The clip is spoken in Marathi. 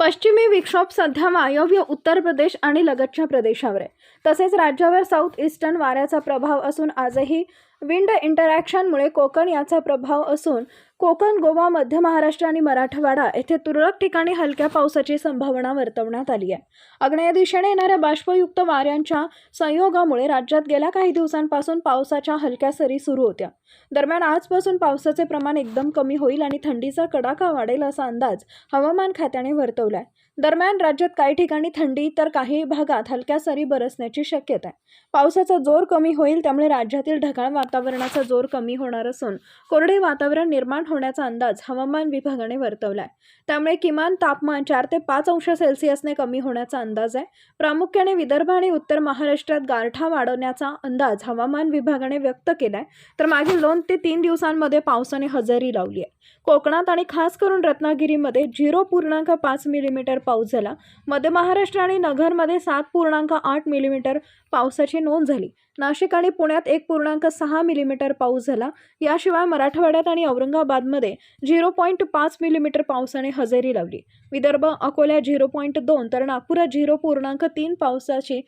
पश्चिमी विक्षोभ सध्या वायव्य उत्तर प्रदेश आणि लगतच्या प्रदेशावर आहे. तसेच राज्यावर साऊथ ईस्टर्न वाऱ्याचा प्रभाव असून आजही विंड इंटरॅक्शनमुळे कोकण याचा प्रभाव असून कोकण गोवा मध्य महाराष्ट्र आणि मराठवाडा येथे तुरळक ठिकाणी हलक्या पावसाची संभावना वर्तवण्यात आली आहे. आग्नेय दिशेने येणाऱ्या बाष्पयुक्त वाऱ्यांच्या संयोगामुळे राज्यात गेल्या काही दिवसांपासून पावसाच्या हलक्या सरी सुरू होत्या. दरम्यान आजपासून पावसाचे प्रमाण एकदम कमी होईल आणि थंडीचा कडाका वाढेल असा अंदाज हवामान खात्याने वर्तवलाय. दरम्यान राज्यात काही ठिकाणी थंडी तर काही भागात हलक्या सरी बरसण्याची शक्यता आहे. पावसाचा जोर कमी होईल त्यामुळे राज्यातील ढगाळ वातावरणाचा जोर कमी होणार असून कोरडे वातावरण निर्माण होण्याचा अंदाज हवामान विभागाने वर्तवलाय. त्यामुळे किमान तापमान चार ते पाच अंश सेल्सिअसने कमी होण्याचा अंदाज आहे. प्रामुख्याने विदर्भ आणि उत्तर महाराष्ट्रात गारठा वाढवण्याचा अंदाज हवामान विभागाने व्यक्त केलाय. तर मागील दोन ते तीन दिवसांमध्ये पावसाने हजेरी लावली आहे. कोकणात आणि खास करून रत्नागिरीमध्ये झिरो पूर्णांक पाच मिलीमीटर पाऊस झाला. मध्य महाराष्ट्र आणि नगरमध्ये सात पूर्णांक आठ मिलीमीटर पावसाची नोंद झाली. नाशिक आणि पुण्यात एक पूर्णांक सहा सहा मिलीमीटर पाऊस झाला. याशिवाय मराठवाड्यात आणि औरंगाबादमध्ये झिरो पॉईंट पाच मिलीमीटर पावसाने हजेरी लावली. विदर्भ अकोला झिरो पॉईंट दोन तर नागपुरात झिरो पूर्णांक तीन पावसाची